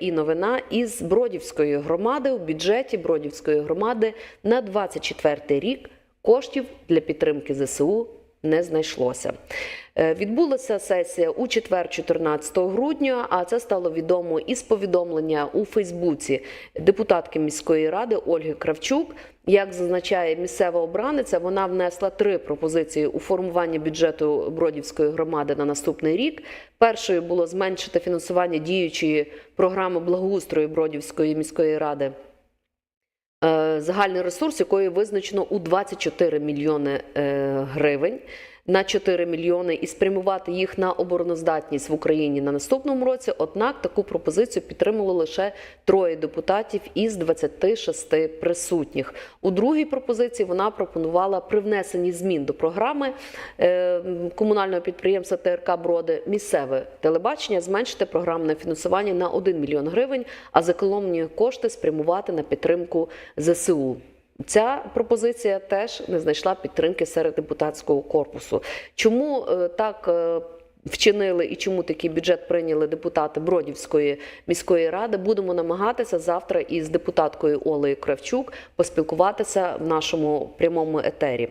І новина із Бродівської громади. У бюджеті Бродівської громади на 24 рік коштів для підтримки ЗСУ не знайшлося. Е, Відбулася сесія у четвер, 14 грудня. А це стало відомо із повідомлення у Фейсбуці депутатки міської ради Ольги Кравчук. Як зазначає місцева обраниця, вона внесла три пропозиції у формуванні бюджету Бродівської громади на наступний рік. Першою було зменшити фінансування діючої програми благоустрою Бродівської міської ради. Е, Загальний ресурс, якої визначено у 24 мільйони е, гривень на 4 мільйони і спрямувати їх на обороноздатність в Україні на наступному році. Однак таку пропозицію підтримало лише троє депутатів із 26 присутніх. У другій пропозиції вона пропонувала при внесенні змін до програми е, комунального підприємства ТРК Броди місцеве телебачення зменшити програмне фінансування на 1 мільйон гривень, а зекономлені кошти спрямувати на підтримку ЗСУ. Ця пропозиція теж не знайшла підтримки серед депутатського корпусу. Чому е, так е, вчинили і чому такий бюджет прийняли депутати Бродівської міської ради? Будемо намагатися завтра із депутаткою Олею Кравчук поспілкуватися в нашому прямому етері.